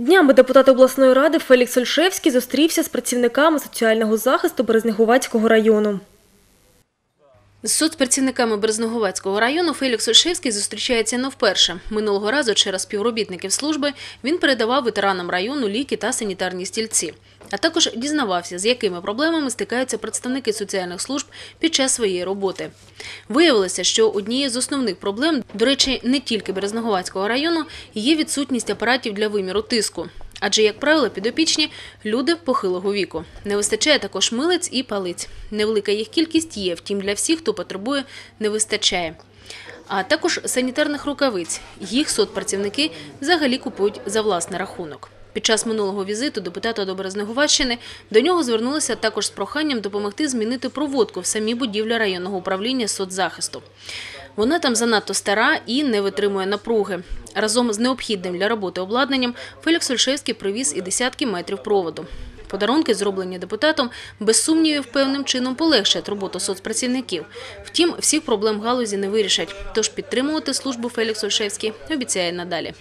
Днями депутат обласної ради Фелікс Ольшевський зустрівся з працівниками соціального захисту Березнегувацького району. З соцпрацівниками Березнеговецького району Фелікс Ольшевський зустрічається не вперше. Минулого разу через співробітників служби він передавав ветеранам району ліки та санітарні стільці. А також дізнавався, з якими проблемами стикаються представники соціальних служб під час своєї роботи. Виявилося, що однією з основних проблем, до речі, не тільки Березнеговацького району, є відсутність апаратів для виміру тиску. Адже, як правило, підопічні – люди похилого віку. Не вистачає також милиць і палиць. Невелика їх кількість є, втім для всіх, хто потребує, не вистачає. А також санітарних рукавиць. Їх соцпрацівники взагалі купують за власний рахунок. Під час минулого візиту депутата до Березнеговаччини до нього звернулися також з проханням допомогти змінити проводку в самій будівлі районного управління соцзахисту. Вона там занадто стара і не витримує напруги. Разом з необхідним для роботи обладнанням Фелікс Ольшевський привіз і десятки метрів проводу. Подарунки, зроблені депутатом, без сумнівів певним чином полегшать роботу соцпрацівників. Втім, всіх проблем галузі не вирішать. Тож підтримувати службу Фелікс Ольшевський обіцяє надалі.